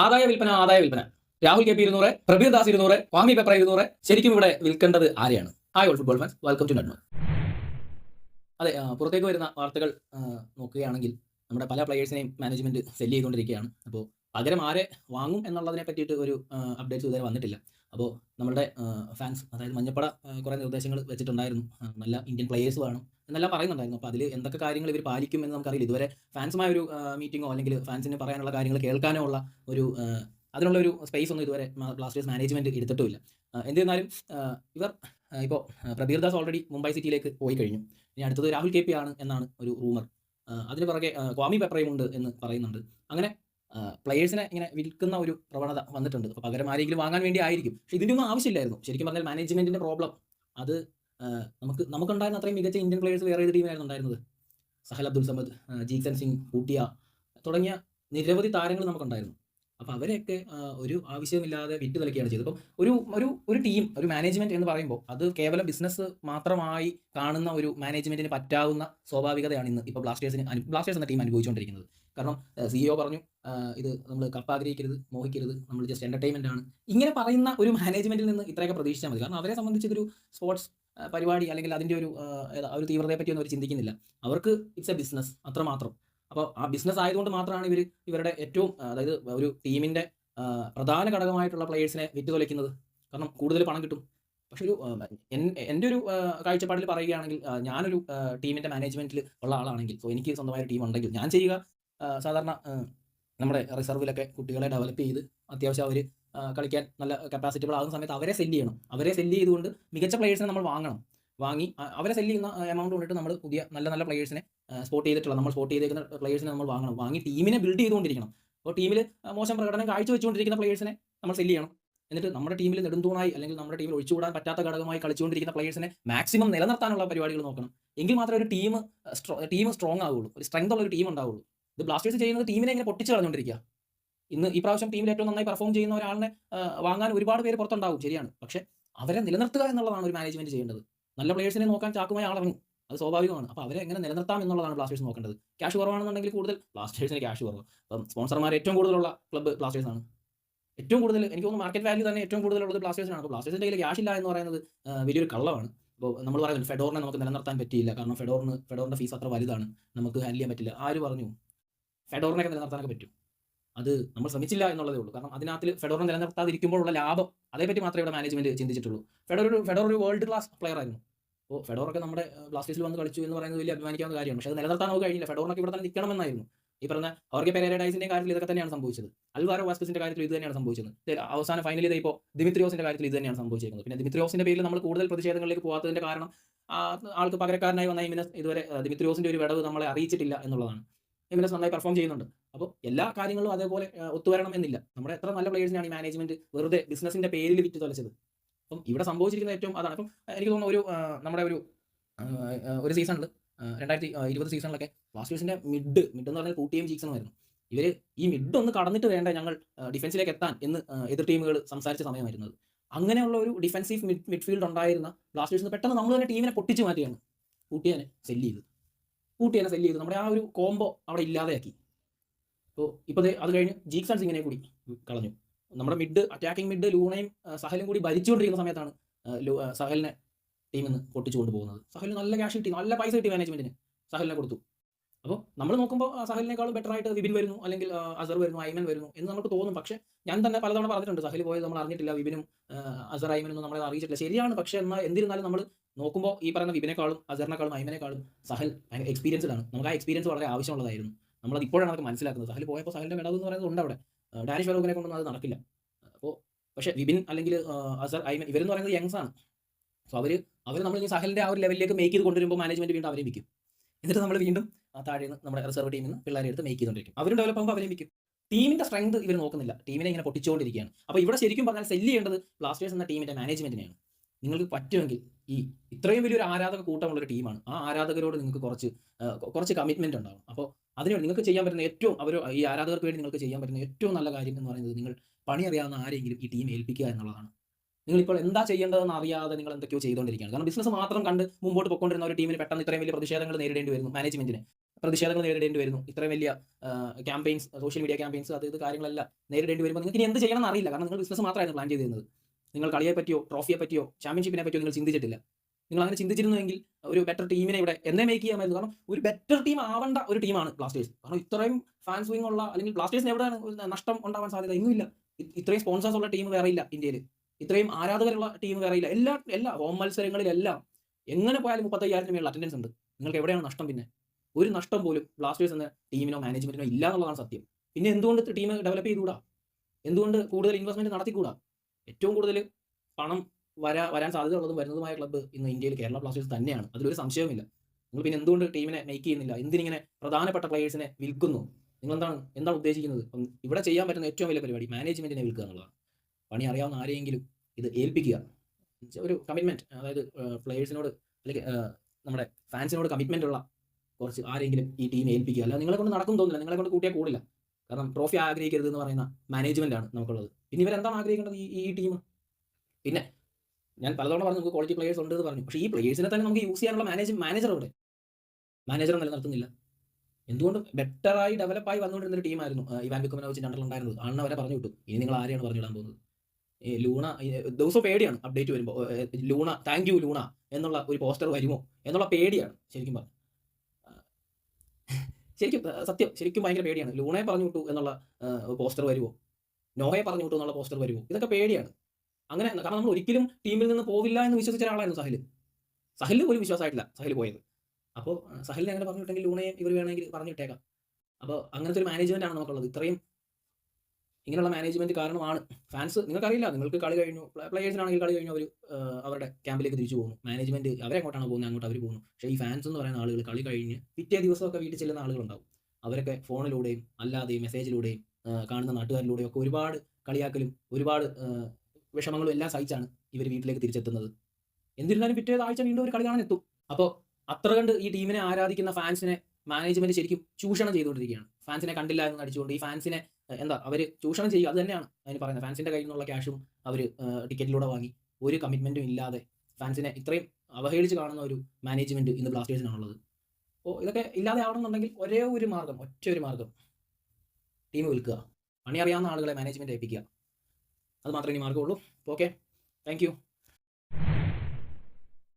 ആദായ വിൽപ്പന ആദായ വിൽപ്പന. രാഹുൽ കെ പി ഇരുന്നൂറ് പ്രബീർ ദാസ് ഇരുന്നൂറ് വാമി പേപ്പർ ഇരുന്നൂറ്. ശരിക്കും ഇവിടെ വിൽക്കേണ്ടത് ആരെയാണ്? Hi all football fans welcome to നെഡ്മോ അതെ പുറത്തേക്ക് വരുന്ന വാർത്തകൾ നോക്കുകയാണെങ്കിൽ നമ്മുടെ പല പ്ലെയേഴ്സിനെയും മാനേജ്മെന്റ് സെല്ല് ചെയ്തുകൊണ്ടിരിക്കുകയാണ്. അപ്പോൾ പകരം ആരെ വാങ്ങും എന്നുള്ളതിനെ പറ്റിയിട്ട് ഒരു അപ്ഡേറ്റ്സ് ഇതുവരെ വന്നിട്ടില്ല. അപ്പോൾ നമ്മുടെ ഫാൻസ് അതായത് മഞ്ഞപ്പട കുറേ നിർദ്ദേശങ്ങൾ വെച്ചിട്ടുണ്ടായിരുന്നു. നല്ല ഇന്ത്യൻ പ്ലേയേഴ്സ് വേണം എന്നെല്ലാം പറയുന്നുണ്ടായിരുന്നു. അപ്പോൾ അതിൽ എന്തൊക്കെ കാര്യങ്ങൾ ഇവർ പാലിക്കും എന്ന് നമുക്കറിയില്ല. ഇതുവരെ ഫാൻസുമായ ഒരു മീറ്റിങ്ങോ അല്ലെങ്കിൽ ഫാൻസിന് പറയാനുള്ള കാര്യങ്ങൾ കേൾക്കാനോ ഉള്ള ഒരു അതിനുള്ള ഒരു സ്പേസ് ഒന്നും ഇതുവരെ ബ്ലാസ്റ്റേഴ്സ് മാനേജ്മെന്റ് എടുത്തിട്ടുമില്ല. എന്തിരുന്നാലും ഇവർ ഇപ്പോൾ പ്രബീർ ദാസ് ഓൾറെഡി മുംബൈ സിറ്റിയിലേക്ക് പോയി കഴിഞ്ഞു. ഇനി അടുത്തത് രാഹുൽ കെ പി ആണ് എന്നാണ് ഒരു റൂമർ അതിന് പുറകെ ക്വാമി പെപ്രയും ഉണ്ട് എന്ന് പറയുന്നുണ്ട്. അങ്ങനെ പ്ലെയേഴ്സിനെ ഇങ്ങനെ വിൽക്കുന്ന ഒരു പ്രവണത വന്നിട്ടുണ്ട്. അപ്പോൾ പകരം ആരെങ്കിലും വാങ്ങാൻ വേണ്ടി ആയിരിക്കും. പക്ഷേ ഇതിന്റെ ഒന്നും ആവശ്യമില്ലായിരുന്നു. ശരിക്കും പറഞ്ഞാൽ മാനേജ്മെന്റിന്റെ പ്രോബ്ലം അത് നമുക്ക് നമുക്കുണ്ടായിരുന്ന അത്രയും മികച്ച ഇന്ത്യൻ പ്ലെയേഴ്സ് വേറെ ഏത് ടീമായിരുന്നു ഉണ്ടായിരുന്നത്? സഹൽ അബ്ദുൽ സമദ് ജീക്സൻ സിംഗ് പൂട്ടിയ തുടങ്ങിയ നിരവധി താരങ്ങൾ നമുക്കുണ്ടായിരുന്നു. അപ്പോൾ അവരെയൊക്കെ ഒരു ആവശ്യമില്ലാതെ വിറ്റ് തലക്കുകയാണ് ചെയ്തത്. അപ്പം ഒരു ഒരു ഒരു ടീം ഒരു മാനേജ്മെന്റ് എന്ന് പറയുമ്പോൾ അത് കേവലം ബിസിനസ് മാത്രമായി കാണുന്ന ഒരു മാനേജ്മെന്റിന് പറ്റാവുന്ന സ്വാഭാവികതയാണ് ഇന്ന് ഇപ്പോൾ ബ്ലാസ്റ്റേഴ്സിന് ബ്ലാസ്റ്റേഴ്സ് എന്ന ടീം അനുഭവിച്ചുകൊണ്ടിരിക്കുന്നത്. കാരണം സിഇഒ പറഞ്ഞു ഇത് നമ്മൾ കപ്പ് ആഗ്രഹിക്കരുത് മോഹിക്കരുത് നമ്മൾ ജസ്റ്റ് എന്റർടൈൻമെന്റ് ആണ്. ഇങ്ങനെ പറയുന്ന ഒരു മാനേജ്മെന്റിൽ നിന്ന് ഇത്രയൊക്കെ പ്രതീക്ഷിച്ചാൽ മതി. കാരണം അവരെ സംബന്ധിച്ച് ഇതൊരു സ്പോർട്സ് പരിപാടി അല്ലെങ്കിൽ അതിന്റെ ഒരു ഒരു തീവ്രതയെ പറ്റിയൊന്നും അവർ ചിന്തിക്കുന്നില്ല. അവർക്ക് ഇറ്റ്സ് എ ബിസിനസ് അത്രമാത്രം. അപ്പോൾ ആ ബിസിനസ് ആയതുകൊണ്ട് മാത്രമാണ് ഇവർ ഇവരുടെ ഏറ്റവും അതായത് ഒരു ടീമിന്റെ പ്രധാന ഘടകമായിട്ടുള്ള പ്ലേയേഴ്സിനെ വിറ്റ് തൊലയ്ക്കുന്നത് കാരണം കൂടുതൽ പണം കിട്ടും. പക്ഷെ ഒരു എന്റെ ഒരു കാഴ്ചപ്പാടിൽ പറയുകയാണെങ്കിൽ ഞാനൊരു ടീമിന്റെ മാനേജ്മെന്റിൽ ഉള്ള ആളാണെങ്കിൽ സോ എനിക്ക് സ്വന്തമായ ടീം ഉണ്ടെങ്കിൽ ഞാൻ ചെയ്യുക സാധാരണ നമ്മുടെ റിസർവിലൊക്കെ കുട്ടികളെ ഡെവലപ്പ് ചെയ്ത് അത്യാവശ്യം അവർ കളിക്കാൻ നല്ല കപ്പാസിറ്റബിൾ ആകുന്ന സമയത്ത് അവരെ സെല്ല് ചെയ്യണം. അവരെ സെല്ല് ചെയ്തുകൊണ്ട് മികച്ച പ്ലേയേഴ്സിനെ നമ്മൾ വാങ്ങണം. വാങ്ങി അവരെ സെല്ല് ചെയ്യുന്ന എമൗണ്ട് കൊണ്ടിട്ട് നമ്മൾ പുതിയ നല്ല നല്ല പ്ലേയേഴ്സിനെ സ്പോർട്ട് ചെയ്തിട്ടുള്ള നമ്മൾ സ്പോർട്ട് ചെയ്തേക്കുന്ന പ്ലേയേഴ്സിനെ നമ്മൾ വാങ്ങണം. വാങ്ങി ടീമിനെ ബിൽഡ് ചെയ്തുകൊണ്ടിരിക്കണം. അപ്പോൾ ടീമിൽ മോശം പ്രകടനം കാഴ്ചവെച്ചുകൊണ്ടിരിക്കുന്ന പ്ലേയേഴ്സിനെ നമ്മൾ സെല്ല് ചെയ്യണം. എന്നിട്ട് നമ്മുടെ ടീമിൽ നെടുന്തൂണായി അല്ലെങ്കിൽ നമ്മുടെ ടീമിൽ ഒഴിച്ചുകൂടാൻ പറ്റാത്ത ഘടകമായി കളിച്ചുകൊണ്ടിരിക്കുന്ന പ്ലേയേഴ്സിനെ മാക്സിമം നിലനിർത്താനുള്ള പരിപാടികൾ നോക്കണം. എങ്കിൽ മാത്രമേ ഒരു ടീം ടീം സ്ട്രോങ് ആവുള്ളൂ. ഒരു സ്ട്രെങ്ത് ഉള്ള ഒരു ടീം ഉണ്ടാവുള്ളൂ. ഇത് ബ്ലാസ്റ്റേഴ്സ് ചെയ്യുന്നത് ടീമിനെ ഇങ്ങനെ പൊട്ടിച്ച് കളഞ്ഞുകൊണ്ടിരിക്കുക. ഇന്ന് ഈ പ്രാവശ്യം ടീമിൽ ഏറ്റവും നന്നായി പെർഫോം ചെയ്യുന്ന ഒരാളിനെ വാങ്ങാൻ ഒരുപാട് പേര് പുറത്തുണ്ടാവും. ശരിയാണ്. പക്ഷേ അവരെ നിലനിർത്തുക എന്നുള്ളതാണ് ഒരു മാനേജ്മെന്റ് ചെയ്യേണ്ടത്. നല്ല പ്ലേയേഴ്സിനെ നോക്കാൻ ചാക്കുമായി ആളിറങ്ങും. അത് സ്വാഭാവികമാണ്. അപ്പോൾ അവരെ എങ്ങനെ നിലനിർത്താം എന്നുള്ളതാണ് ബ്ലാസ്റ്റേഴ്സ് നോക്കേണ്ടത്. ക്യാഷ് കുറവാണെന്നുണ്ടെങ്കിൽ കൂടുതൽ ബ്ലാസ്റ്റേഴ്സിന് ക്യാഷ് കുറവ്. അപ്പം സ്പോൺസർമാർ ഏറ്റവും കൂടുതലുള്ള ക്ലബ്ബ് ബ്ലാസ്റ്റേഴ്സ് ആണ്. ഏറ്റവും കൂടുതൽ എനിക്ക് തോന്നുന്നു മാർക്കറ്റ് വാല്യൂ തന്നെ ഏറ്റവും കൂടുതലുള്ളത് ബ്ലാസ്റ്റേഴ്സിനാണ് അപ്പോൾ ബ്ലാസ്റ്റേഴ്സിന്റെ കയ്യിൽ ക്യാഷ് ഇല്ല എന്ന് പറയുന്നത് വലിയൊരു കള്ളമാണ്. അപ്പോൾ നമ്മൾ പറയുന്നത് ഫെഡോറിനെ നമുക്ക് നിലനിർത്താൻ പറ്റിയില്ല. കാരണം ഫെഡോറിന് ഫെഡോറിന്റെ ഫീസ് അത്ര വലുതാണ്. നമുക്ക് ഹാൻഡിൽ ചെയ്യാൻ പറ്റില്ല. ആര് പറഞ്ഞു? ഫെഡോറിനൊക്കെ നിലനിർത്താനൊക്കെ പറ്റും. അത് നമ്മൾ ശ്രമിച്ചില്ല എന്നുള്ളതേ ഉള്ളൂ. കാരണം അതിനകത്ത് ഫെഡോറിനെ നിലനിർത്താതിരിക്കുമ്പോഴുള്ള ലാഭം അതേപറ്റി മാത്രമേ ഇവിടെ മാനേജ്മെന്റ് ചിന്തിച്ചിട്ടുള്ളൂ. ഫെഡോർ ഒരു ഫെഡോർ ഒരു വേൾഡ് ക്ലാസ് പ്ലെയർ ആയിരുന്നു. അപ്പോൾ ഫെഡോറൊക്കെ നമ്മുടെ ബ്ലാസ്റ്റേഴ്സിൽ വന്ന് കളിച്ചു എന്ന് പറയുന്നത് വലിയ അഭിമാനിക്കാവുന്ന കാര്യമാണ്. പക്ഷേ അത് നിലനിർത്താൻ നമുക്ക് കഴിഞ്ഞില്ല. ഫെഡോറിനൊക്കെ ഇവിടെ തന്നെ നിൽക്കണമെന്നായിരുന്നു ഈ പറഞ്ഞ ഓർഗെ പെരേഡൈസിന്റെ കാര്യത്തിൽ ഇതൊക്കെ തന്നെയാണ് സംഭവിച്ചത്. അൽവാരോ വാസ്കസിന്റെ കാര്യത്തിൽ ഇത് തന്നെയാണ് സംഭവിച്ചത്. അവസാന ഫൈനലിൽ ഇതേ ഇപ്പോൾ ദിമിത്രിയോസിന്റെ കാര്യത്തിൽ ഇത് തന്നെയാണ് സംഭവിച്ചിരിക്കുന്നത് പിന്നെ ദിമിത്രിയോസിന്റെ പേരിൽ നമ്മൾ കൂടുതൽ പ്രതിഷേധങ്ങളിലേക്ക് പോകാത്തതിന്റെ കാരണം ആൾക്ക് പകരക്കാരനായി വന്ന ഇതുവരെ ദിമിത്രിയോസിന്റെ ഒരു വിടവ് നമ്മളെ അറിയിച്ചിട്ടില്ല എന്നുള്ളതാണ്. ഇമിനസ് നന്നായി പെർഫോം ചെയ്യുന്നുണ്ട്. അപ്പോൾ എല്ലാ കാര്യങ്ങളും അതേപോലെ ഒത്തുവരണം എന്നില്ല. നമ്മുടെ എത്ര നല്ല പ്ലേയേഴ്സിനാണ് ഈ മാനേജ്മെന്റ് വെറുതെ ബിസിനസിന്റെ പേരിൽ വിറ്റ് തൊലച്ചത്. അപ്പം ഇവിടെ സംഭവിച്ചിരിക്കുന്ന ഏറ്റവും അതാണ്. അപ്പം എനിക്ക് തോന്നുന്നു ഒരു നമ്മുടെ ഒരു ഒരു സീസണിൽ രണ്ടായിരത്തി ഇരുപത് സീസണിലൊക്കെ ബ്ലാസ്റ്റേഴ്സിന്റെ മിഡ് മിഡ് എന്ന് പറഞ്ഞാൽ കൂട്ടിയും സീസണുമായിരുന്നു ഇവർ ഈ മിഡ് ഒന്ന് കടന്നിട്ട് വേണ്ട ഞങ്ങൾ ഡിഫൻസിലേക്ക് എത്താൻ എന്ന് എതിർ ടീമുകൾ സംസാരിച്ച സമയമായിരുന്നത് അങ്ങനെയുള്ള ഒരു ഡിഫൻസീവ് മിഡ് മിഡ്ഫീൽഡ് ഉണ്ടായിരുന്ന ബ്ലാസ്റ്റേഴ്സിന് പെട്ടെന്ന് നമ്മൾ തന്നെ ടീമിനെ പൊട്ടിച്ചു മാറ്റിയാണ് കൂട്ടിയാനെ സെല്ല് ചെയ്ത്. കൂട്ടിയാനെ സെല്ല് ചെയ്തു. നമ്മുടെ ആ ഒരു കോംബോ അവിടെ ഇല്ലാതെയാക്കി. അപ്പോൾ ഇപ്പോൾ അത് കഴിഞ്ഞ് ജീക്സൺ സിംഗിനെ കൂടി കളഞ്ഞു. നമ്മുടെ മിഡ് അറ്റാക്കിംഗ് മിഡ് ലൂണയും സഹലും കൂടി ഭരിച്ചുകൊണ്ടിരിക്കുന്ന സമയത്താണ് സഹലിനെ ടീമിൽ നിന്ന് പൊട്ടിച്ചു കൊണ്ടുപോകുന്നത് സഹലിന് നല്ല ക്യാഷ് കിട്ടി. നല്ല പൈസ കിട്ടി മാനേജ്മെന്റിന് സഹലിനെ കൊടുത്തു. അപ്പോൾ നമ്മൾ നോക്കുമ്പോൾ സഹലിനേക്കാളും ബെറ്റർ ആയിട്ട് വിപിൻ വരുന്നു അല്ലെങ്കിൽ അസർ വരുന്നു ഐമൻ വരുന്നു എന്ന് നമുക്ക് തോന്നും. പക്ഷേ ഞാൻ തന്നെ പലതവണ പറഞ്ഞിട്ടുണ്ട് സഹൽ പോയത് നമ്മൾ അറിഞ്ഞിട്ടില്ല വിപിനും അസർ ഐമനും നമ്മളെ അറിയിച്ചിട്ടില്ല. ശരിയാണ് പക്ഷേ എന്നാൽ എന്നിരുന്നാലും നമ്മൾ നോക്കുമ്പോൾ ഈ പറയുന്ന വിപിനേക്കാളും അസറിനേക്കാളും ഐമനേക്കാളും സഹൽ എക്സ്പീരിയൻസ്ഡ് ആണ് നമുക്ക് ആ എക്സ്പീരിയൻസ് വളരെ ആവശ്യമുള്ളതായിരുന്നു. നമ്മളത് ഇപ്പോഴാണ് നമുക്ക് മനസ്സിലാക്കുന്നത്. സഹൽ പോയപ്പോൾ സഹലിന്റെ വിടവ് എന്ന് പറയുന്നത് ഉണ്ട് അവിടെ. ഡാനിഷ് ഫെറോക്കിനെ കൊണ്ടൊന്നും അത് നടക്കില്ല. അപ്പോൾ പക്ഷേ വിപിൻ അല്ലെങ്കിൽ അസർ ഐമൻ ഇവരെന്ന് പറയുന്നത് യങ്സ് ആണ്. സോ അവർ അവർ നമ്മൾ ഇനി സഹലിന്റെ ആ ഒരു ലെവലിലേക്ക് മേക്ക് ചെയ്ത് കൊണ്ടുവരുമ്പോൾ മാനേജ്മെന്റ് വീണ്ടും അവരെ വിൽക്കും. എന്നിട്ട് നമ്മൾ വീണ്ടും ആ താഴെ നിന്ന് നമ്മുടെ റിസർവ് ടീമിൽ നിന്ന് പിള്ളേരെ എടുത്ത് മേക്ക് ചെയ്തുകൊണ്ടിരിക്കും അവരും ഡെവലപ്പ് ആകുമ്പോൾ അവരെ മിക്കും ടീമിന്റെ സ്ട്രെങ്ത് ഇവർ നോക്കുന്നില്ല. ടീമിനെ ഇങ്ങനെ പൊട്ടിച്ചുകൊണ്ടിരിക്കുകയാണ് അപ്പോൾ ഇവിടെ ശരിക്കും പറഞ്ഞാൽ സെല്ല് ചെയ്യേണ്ടത് ബ്ലാസ്റ്റേഴ്സ് എന്ന ടീമിന്റെ മാനേജ്മെന്റിനെയാണ് നിങ്ങൾക്ക് പറ്റുമെങ്കിൽ ഈ ഇത്രയും വലിയൊരു ആരാധക കൂട്ടമുള്ള ഒരു ടീമാണ് ആ ആരാധകരോട് നിങ്ങൾക്ക് കുറച്ച് കുറച്ച് കമ്മിറ്റ്മെന്റ് ഉണ്ടാവും. അപ്പോൾ അതിന് നിങ്ങൾക്ക് ചെയ്യാൻ പറ്റുന്ന ഏറ്റവും അവർ ഈ ആരാധകർക്ക് വേണ്ടി നിങ്ങൾക്ക് ചെയ്യാൻ പറ്റുന്ന ഏറ്റവും നല്ല കാര്യം എന്ന് പറയുന്നത് നിങ്ങൾ പണി അറിയാവുന്ന ആരെങ്കിലും ഈ ടീം ഏൽപ്പിക്കുക എന്നുള്ളതാണ്. നിങ്ങളിപ്പോൾ എന്താ ചെയ്യേണ്ടതെന്ന് അറിയാതെ നിങ്ങൾ എന്തൊക്കെയോ ചെയ്തുകൊണ്ടിരിക്കുകയാണ്. കാരണം ബിസിനസ് മാത്രം കണ്ട് മുമ്പോട്ട് പോയിക്കൊണ്ടിരുന്ന ഒരു ടീമിന് പെട്ടെന്ന് ഇത്രയും വലിയ പ്രതിഷേധങ്ങൾ നേരിടേണ്ടി വരുന്നു മാനേജ്മെന്റിന് പ്രതിഷേധങ്ങൾ നേരിടേണ്ടി വരുന്നു. ഇത്രയും വലിയ ക്യാമ്പയിൻസ് സോഷ്യൽ മീഡിയ ക്യാമ്പയിൻസ് അത് ഇത് കാര്യങ്ങളെല്ലാം നേരിടേണ്ടി വരുമ്പോൾ നിങ്ങൾക്ക് ഇനി എന്ത് ചെയ്യണം അറിയില്ല. കാരണം നിങ്ങൾ ബിസിനസ് മാത്രമായിരുന്നു പ്ലാൻ ചെയ്തിരുന്നത്. നിങ്ങൾ കളിയെ പറ്റിയോ ട്രോഫിയെ പറ്റിയോ ചാമ്പ്യൻഷിപ്പിനെ പറ്റിയോ നിങ്ങൾ ചിന്തിച്ചിട്ടില്ല. നിങ്ങൾ അങ്ങനെ ചിന്തിച്ചിരുന്നുവെങ്കിൽ ഒരു ബെറ്റർ ടീമിനെ ഇവിടെ എന്നേ മേക്ക് ചെയ്യാമായിരുന്നു കാരണം ഒരു ബെറ്റർ ടീം ആവേണ്ട ഒരു ടീമാണ് ബ്ലാസ്റ്റേഴ്സ് കാരണം ഇത്രയും ഫാൻസ് വിങ് ഉള്ള അല്ലെങ്കിൽ ബ്ലാസ്റ്റേഴ്സിന് എവിടെയാണ് നഷ്ടം ഉണ്ടാവാൻ സാധ്യത? ഇന്നുമില്ല. ഇത്രയും സ്പോൺസേഴ്സ് ഉള്ള ടീം വേറെ ഇല്ല ഇന്ത്യയിൽ ഇത്രയും ആരാധകരുള്ള ടീം വേറെ ഇല്ല. എല്ലാ എല്ലാ ഹോം മത്സരങ്ങളിലെല്ലാം എങ്ങനെ പോയാലും മുപ്പത്തയ്യായിരത്തിന് മേലുള്ള അറ്റൻഡൻസ് ഉണ്ട്. നിങ്ങൾക്ക് എവിടെയാണ് നഷ്ടം പിന്നെ? ഒരു നഷ്ടം പോലും ബ്ലാസ്റ്റേഴ്സ് എന്ന ടീമിനോ മാനേജ്മെന്റിനോ ഇല്ല എന്നുള്ളതാണ് സത്യം. പിന്നെ എന്തുകൊണ്ട് ടീം ഡെവലപ്പ് ചെയ്തുകൂടാ? എന്തുകൊണ്ട് കൂടുതൽ ഇൻവെസ്റ്റ്മെന്റ് നടത്തിക്കൂടാ? ഏറ്റവും കൂടുതൽ പണം വരാ വരാൻ സാധ്യത ഉള്ളതും വരുന്നതുമായ ക്ലബ്ബ് ഇന്ന് ഇന്ത്യയിൽ കേരള ബ്ലാസ്റ്റേഴ്സ് തന്നെയാണ്. അതിലൊരു സംശയവുമില്ല. നിങ്ങൾ പിന്നെ എന്തുകൊണ്ട് ടീമിനെ മേക്ക് ചെയ്യുന്നില്ല? എന്തിനിങ്ങനെ പ്രധാനപ്പെട്ട പ്ലേയേഴ്സിനെ വിൽക്കുന്നു? നിങ്ങൾ എന്താണ് എന്താണ് ഉദ്ദേശിക്കുന്നത് ഇവിടെ ചെയ്യാൻ പറ്റുന്ന ഏറ്റവും വലിയ പരിപാടി മാനേജ്മെന്റിനെ വിൽക്കുക എന്നുള്ളതാണ്. പണി അറിയാവുന്ന ആരെയെങ്കിലും ഇത് ഏൽപ്പിക്കുക. ഒരു കമ്മിറ്റ്മെന്റ് അതായത് പ്ലെയേഴ്സിനോട് അല്ലെങ്കിൽ നമ്മുടെ ഫാൻസിനോട് കമ്മിറ്റ്മെന്റ് ഉള്ള കുറച്ച് ആരെങ്കിലും ഈ ടീം ഏൽപ്പിക്കുക. അല്ല നിങ്ങളെ കൊണ്ട് നടക്കും തോന്നില്ല നിങ്ങളെ കൊണ്ട് കൂട്ടിയാൽ കൂടില്ല. കാരണം ട്രോഫി ആഗ്രഹിക്കരുത് എന്ന് പറയുന്ന മാനേജ്മെന്റ് ആണ് നമുക്കുള്ളത്. പിന്നെ ഇവരെന്താണ് ആഗ്രഹിക്കേണ്ടത് ഈ ഈ ടീം പിന്നെ ഞാൻ പലതവണ പറഞ്ഞു നമുക്ക് ക്വാളിറ്റി പ്ലേയേഴ്സ് ഉണ്ട് എന്ന് പറഞ്ഞു. പക്ഷേ ഈ പ്ലേയേഴ്സിനെ തന്നെ നമുക്ക് യൂസ് ചെയ്യാനുള്ള മാനേജ് മാനേജർ അവിടെ മാനേജർ നിലനിർത്തുന്നില്ല. എന്തുകൊണ്ട് ബെറ്ററായി ഡെവലപ്പായി വന്നുകൊണ്ടിരുന്ന ഒരു ടീമായിരുന്നു ഇവാൻ വിക്കുമനോവിച്ചിന്റെ അണ്ടറിൽ ഉണ്ടായിരുന്നത്. ആണെന്ന് അവരെ പറഞ്ഞു വിട്ടു. ഇനി നിങ്ങൾ ആരെയാണ് പറഞ്ഞു വിടാൻ പോകുന്നത്? ലൂണ ദിവസം പേടിയാണ് അപ്ഡേറ്റ് വരുമ്പോൾ ലൂണ താങ്ക് യു ലൂണ എന്നുള്ള ഒരു പോസ്റ്റർ വരുമോ എന്നുള്ള പേടിയാണ് ശരിക്കും പറഞ്ഞു. ശരിക്കും സത്യം ശരിക്കും ഭയങ്കര പേടിയാണ്. ലൂണയെ പറഞ്ഞു വിട്ടു എന്നുള്ള പോസ്റ്റർ വരുമോ നോഹയെ പറഞ്ഞു വിട്ടു എന്നുള്ള പോസ്റ്റർ വരുമോ ഇതൊക്കെ പേടിയാണ്. അങ്ങനെ കാരണം നമ്മൾ ഒരിക്കലും ടീമിൽ നിന്ന് പോവില്ല എന്ന് വിശ്വസിച്ച ഒരാളായിരുന്നു സഹിൽ സഹിലിന് പോലും വിശ്വാസമായിട്ടില്ല സഹിൽ പോയത്. അപ്പോൾ സഹിലിനെ അങ്ങനെ പറഞ്ഞു വിട്ടെങ്കിൽ ലൂണയെ ഇവർ വേണമെങ്കിൽ പറഞ്ഞു വിട്ടേക്കാം. അപ്പോൾ അങ്ങനത്തെ ഒരു മാനേജ്മെന്റ് ആണ് നമുക്കുള്ളത്. ഇത്രയും ഇങ്ങനെയുള്ള മാനേജ്മെന്റ് കാരണമാണ്. ഫാൻസ് നിങ്ങൾക്കറിയില്ല നിങ്ങൾക്ക് കളി കഴിഞ്ഞു പ്ലേയേഴ്സിനാണെങ്കിൽ കളി കഴിഞ്ഞു അവർ അവരുടെ ക്യാമ്പിലേക്ക് തിരിച്ചു പോകുന്നു. മാനേജ്മെന്റ് അവരെങ്ങോട്ടാണ് പോകുന്നത് അങ്ങോട്ട് അവർ പോകുന്നു. പക്ഷേ ഈ ഫാൻസ് എന്ന് പറയുന്ന ആളുകൾ കളി കഴിഞ്ഞ് പിറ്റേ ദിവസമൊക്കെ വീട്ടിൽ ചെല്ലുന്ന ആളുകളുണ്ടാവും. അവരൊക്കെ ഫോണിലൂടെയും അല്ലാതെയും മെസ്സേജിലൂടെയും കാണുന്ന നാട്ടുകാരിലൂടെയും ഒക്കെ ഒരുപാട് കളിയാക്കലും ഒരുപാട് വിഷമങ്ങളും എല്ലാം സഹിച്ചാണ് ഇവർ വീട്ടിലേക്ക് തിരിച്ചെത്തുന്നത്. എന്നിരുന്നാലും പിറ്റേ ആഴ്ച വീണ്ടും ഒരു കളി കാണാൻ എത്തും. അപ്പോൾ അത്ര കണ്ട് ഈ ടീമിനെ ആരാധിക്കുന്ന ഫാൻസിനെ മാനേജ്മെന്റ് ശരിക്കും ചൂഷണം ചെയ്തുകൊണ്ടിരിക്കുകയാണ്. ഫാൻസിനെ കണ്ടില്ല എന്ന് നടിച്ചുകൊണ്ട് ഈ ഫാൻസിനെ എന്താ അവർ ചൂഷണം ചെയ്യുക അത് തന്നെയാണ് അതിന് പറയുന്നത്. ഫാൻസിന്റെ കയ്യിൽ നിന്നുള്ള ക്യാഷും അവർ ടിക്കറ്റിലൂടെ വാങ്ങി. ഒരു കമ്മിറ്റ്മെന്റും ഇല്ലാതെ ഫാൻസിനെ ഇത്രയും അവഹേളിച്ച് കാണുന്ന ഒരു മാനേജ്മെന്റ് ഇന്ന് ബ്ലാസ്റ്റേഴ്സിനാണുള്ളത് അപ്പോൾ ഇതൊക്കെ ഇല്ലാതെ ആവണമെന്നുണ്ടെങ്കിൽ ഒരേ ഒരു മാർഗം ഒറ്റ ഒരു മാർഗം. ടീം വിൽക്കുക. പണി അറിയാവുന്ന ആളുകളെ മാനേജ്മെന്റ് ഏൽപ്പിക്കുക. അത് മാത്രമേ ഇനി മാർഗമുള്ളൂ ഓക്കെ താങ്ക്